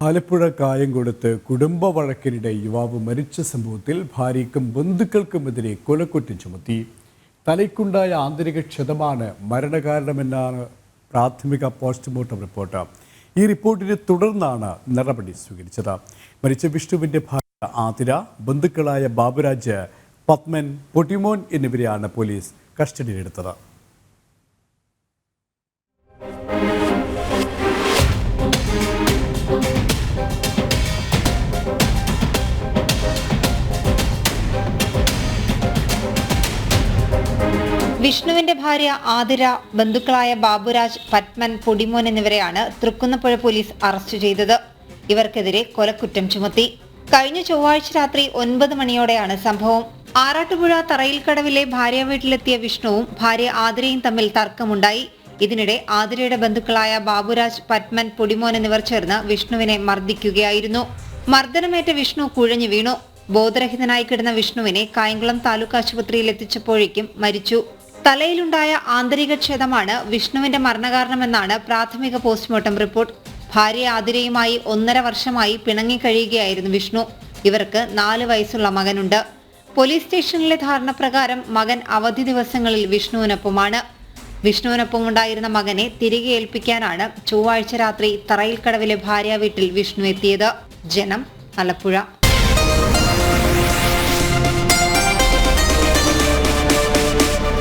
ആലപ്പുഴ കായം കൊടുത്ത് കുടുംബ വഴക്കിനിടെ യുവാവ് മരിച്ച സംഭവത്തിൽ ഭാര്യയ്ക്കും ബന്ധുക്കൾക്കുമെതിരെ കൊലക്കുറ്റം ചുമത്തി. തലയ്ക്കുണ്ടായ ആന്തരിക ക്ഷതമാണ് മരണകാരണമെന്നാണ് പ്രാഥമിക പോസ്റ്റ്മോർട്ടം റിപ്പോർട്ട്. ഈ റിപ്പോർട്ടിനെ തുടർന്നാണ് നടപടി സ്വീകരിച്ചത്. മരിച്ച വിഷ്ണുവിന്റെ ഭാര്യ ആതിര ബന്ധുക്കളായ ബാബുരാജ് പത്മൻ പൊട്ടിമോൻ എന്നിവരെയാണ് പോലീസ് കസ്റ്റഡിയിലെടുത്തത്. വിഷ്ണുവിന്റെ ഭാര്യ ആതിര ബന്ധുക്കളായ ബാബുരാജ് പത്മൻ പൊടിമോൻ എന്നിവരെയാണ് തൃക്കുന്നപ്പുഴ പോലീസ് അറസ്റ്റ് ചെയ്തത്. ഇവർക്കെതിരെ കൊലക്കുറ്റം ചുമത്തി. കഴിഞ്ഞ ചൊവ്വാഴ്ച രാത്രി ഒൻപത് മണിയോടെയാണ് സംഭവം. ആറാട്ടുപുഴ തറയിൽക്കടവിലെ ഭാര്യ വീട്ടിലെത്തിയ വിഷ്ണുവും ഭാര്യ ആതിരയും തമ്മിൽ തർക്കമുണ്ടായി. ഇതിനിടെ ആതിരയുടെ ബന്ധുക്കളായ ബാബുരാജ് പത്മൻ പൊടിമോൻ എന്നിവർ ചേർന്ന് വിഷ്ണുവിനെ മർദ്ദിക്കുകയായിരുന്നു. മർദ്ദനമേറ്റ വിഷ്ണു കുഴഞ്ഞു വീണു. ബോധരഹിതനായി കിടന്ന വിഷ്ണുവിനെ കായംകുളം താലൂക്ക് ആശുപത്രിയിൽ എത്തിച്ചപ്പോഴേക്കും മരിച്ചു. തലയിലുണ്ടായ ആന്തരിക ക്ഷതമാണ് വിഷ്ണുവിന്റെ മരണകാരണമെന്നാണ് പ്രാഥമിക പോസ്റ്റ്മോർട്ടം റിപ്പോർട്ട്. ഭാര്യ ആതിരയുമായി ഒന്നര വർഷമായി പിണങ്ങിക്കഴിയുകയായിരുന്നു വിഷ്ണു. ഇവർക്ക് നാല് വയസ്സുള്ള മകനുണ്ട്. പോലീസ് സ്റ്റേഷനിലെ ധാരണ പ്രകാരം മകൻ അവധി ദിവസങ്ങളിൽ വിഷ്ണുവിനൊപ്പമാണ്. വിഷ്ണുവിനൊപ്പം ഉണ്ടായിരുന്ന മകനെ തിരികെ ഏൽപ്പിക്കാനാണ് ചൊവ്വാഴ്ച രാത്രി തറയിൽ കടവിലെ ഭാര്യ വീട്ടിൽ വിഷ്ണു എത്തിയത്. ജനം ആലപ്പുഴ.